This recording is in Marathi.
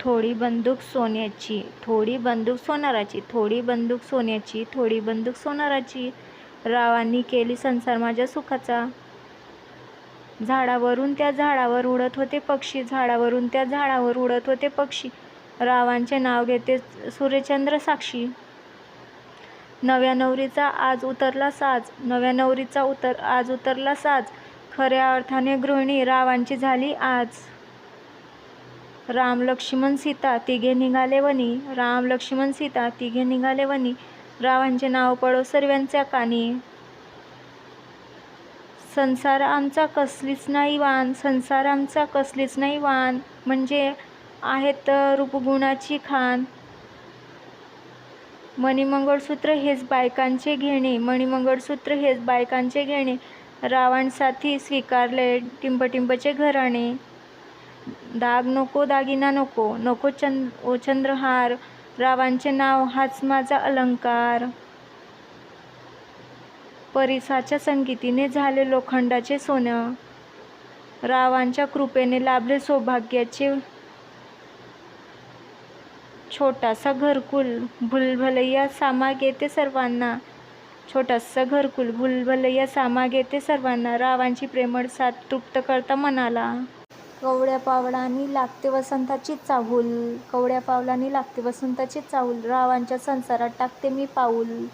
थोडी बंदूक सोन्याची थोडी बंदूक सोनाराची थोडी बंदूक सोन्याची थोडी बंदूक सोनाराची. रावांनी केली संसार माझ्या सुखाचा. झाडावरून त्या झाडावर उडत होते पक्षी झाडावरून त्या झाडावर उडत होते पक्षी. रावांचे नाव घेते सूर्यचंद्र साक्षी. नव्या नवरीचा आज उतरला साज नव्या नवरीचा उतर आज उतरला साज. खऱ्या अर्थाने गृहिणी रावांची झाली आज. राम लक्ष्मण सीता तिघे निघाले वनी राम लक्ष्मण सीता तिघे निघाले वनी रावांचे नाव पडो सर्वांच्या कानी. संसार आमचा कसलीच नाही वान संसार आमचा कसलीच नाही वान. म्हणजे आहेत रूपगुणाची खान. मणिमंगळसूत्र हेच बायकांचे घेणे मणिमंगळसूत्र हेच बायकांचे घेणे. रावणसाथी स्वीकारले टिंबटिंबचे घराणे. दाग नको दागिना नको नको चंद ओ चंद्रहार रावांचे नाव हाच माझा अलंकार. परिसाच्या संगीतीने झाले लोखंडाचे सोनं. रावांच्या कृपेने लाभले सौभाग्याचे छोटासा घरकुल भुलभलैया सामाग येते सर्वांना. छोटासा घरकुल भुलभलैया सामाग येते सर्वांना. रावांची प्रेमळ साथ तृप्त करता मनाला. कवड्या पावलांनी लागते वसंताची चाहूल. कवड्या पावलांनी लागते वसंताची चाहूल. रावांच्या संसारात टाकते मी पाऊल.